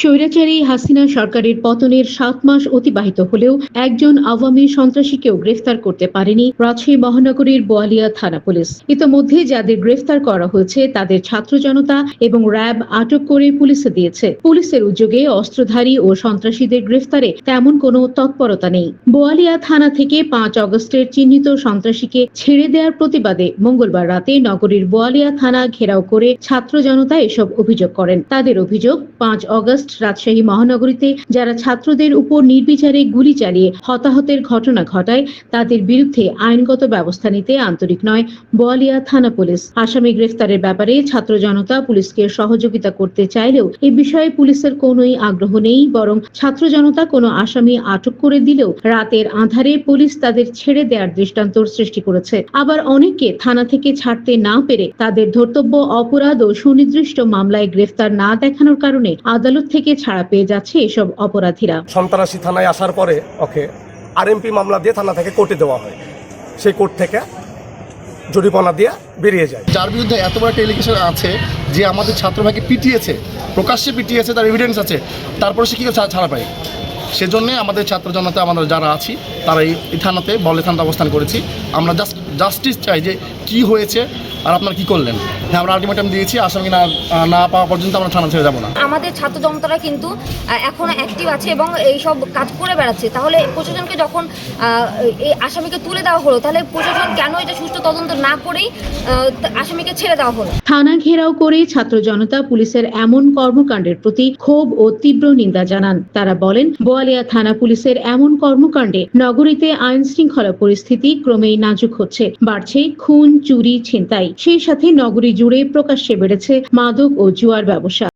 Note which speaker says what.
Speaker 1: স্বৈরাচারী হাসিনা সরকারের পতনের সাত মাস অতিবাহিত হলেও একজন আওয়ামী সন্ত্রাসীকেও গ্রেফতার করতে পারেনি রাজশাহী মহানগরীর বোয়ালিয়া থানা পুলিশ। ইতোমধ্যে যাদের গ্রেফতার করা হয়েছে, তাদের ছাত্র জনতা এবং র্যাব আটক করে পুলিশে দিয়েছে। পুলিশের উদ্যোগে অস্ত্রধারী ও সন্ত্রাসীদের গ্রেফতারে তেমন কোনো তৎপরতা নেই। বোয়ালিয়া থানা থেকে পাঁচ অগস্টের চিহ্নিত সন্ত্রাসীকে ছেড়ে দেওয়ার প্রতিবাদে মঙ্গলবার রাতে নগরীর বোয়ালিয়া থানা ঘেরাও করে ছাত্র জনতা এসব অভিযোগ করেন। তাদের অভিযোগ, পাঁচ অগস্ট রাজশাহী মহানগরীতে যারা ছাত্রদের উপর নির্বিচারে গুলি চালিয়ে হতাহতের ঘটনা ঘটায়, তাদের বিরুদ্ধে আইনগত ব্যবস্থা নিতে আন্তরিক নয়, বোয়ালিয়া থানা পুলিশ। আসামি গ্রেফতারের ব্যাপারে ছাত্র জনতা পুলিশকে সহযোগিতা করতে চাইলেও এ বিষয়ে পুলিশের কোনোই আগ্রহ নেই, বরং ছাত্র জনতা কোনো আসামি আটক করে দিলেও রাতের আধারে পুলিশ তাদের ছেড়ে দেওয়ার দৃষ্টান্তর সৃষ্টি করেছে। আবার অনেককে থানা থেকে ছাড়তে না পেরে তাদের ধর্তব্য, অপরাধ ও সুনির্দিষ্ট মামলায় গ্রেফতার না দেখানোর কারণে আদালত থেকে ছাড়া পেয়ে যাচ্ছে এসব অপরাধীরা।
Speaker 2: সন্ত্রাসী থানায় আসার পরে ওকে আরএমপি মামলা দিয়ে থানা থেকে কোর্টে দেওয়া হয়। সেই কোর্ট থেকে জরিমানা দিয়ে বেরিয়ে যায়।
Speaker 3: যার বিরুদ্ধে এত বড় একটা এলিগেশন আছে যে আমাদের ছাত্র ভাইকে পিটিয়েছে প্রকাশ্যে পিটিয়েছে তার এভিডেন্স আছে তারপরে সে কী ছাড়া পায়? সেজন্য আমাদের ছাত্র জনতা আমরা যারা আছি তারা এই এই থানাতে বলে থানাতে অবস্থান করেছি। আমরা জাস্ট জাস্টিস চাই যে কি হয়েছে আর আপনারা কি করলেন? হ্যাঁ আমরা আলটিমেটাম দিয়েছি আসামি না না পাওয়া পর্যন্ত আমরা থানা ছেড়ে যাব না।
Speaker 4: আমাদের ছাত্র জনতারা কিন্তু এখনও অ্যাক্টিভ আছে এবং এই সব কাজ করে বেড়াচ্ছে। তাহলে প্রশাসনকে যখন আহ, এই আসামিকে তুলে দেওয়া হলো তাহলে প্রশাসন কেন এটা সুষ্ঠু তদন্ত না করেই আহ, আসামিকে ছেড়ে দেওয়া হলো?
Speaker 1: থানা ঘেরাও করে ছাত্র জনতা পুলিশের এমন কর্মকাণ্ডের প্রতি ক্ষোভ ও তীব্র নিন্দা জানান। তারা বলেন বোয়ালিয়া থানা পুলিশের এমন কর্মকাণ্ডে নগরীতে আইন শৃঙ্খলা পরিস্থিতি ক্রমেই নাজুক হচ্ছে। বাড়ছে খুন চুরি ছিনতাই। সেই সাথে নগরী জুড়ে প্রকাশ্যে বেড়েছে মাদক ও জুয়ার ব্যবসা।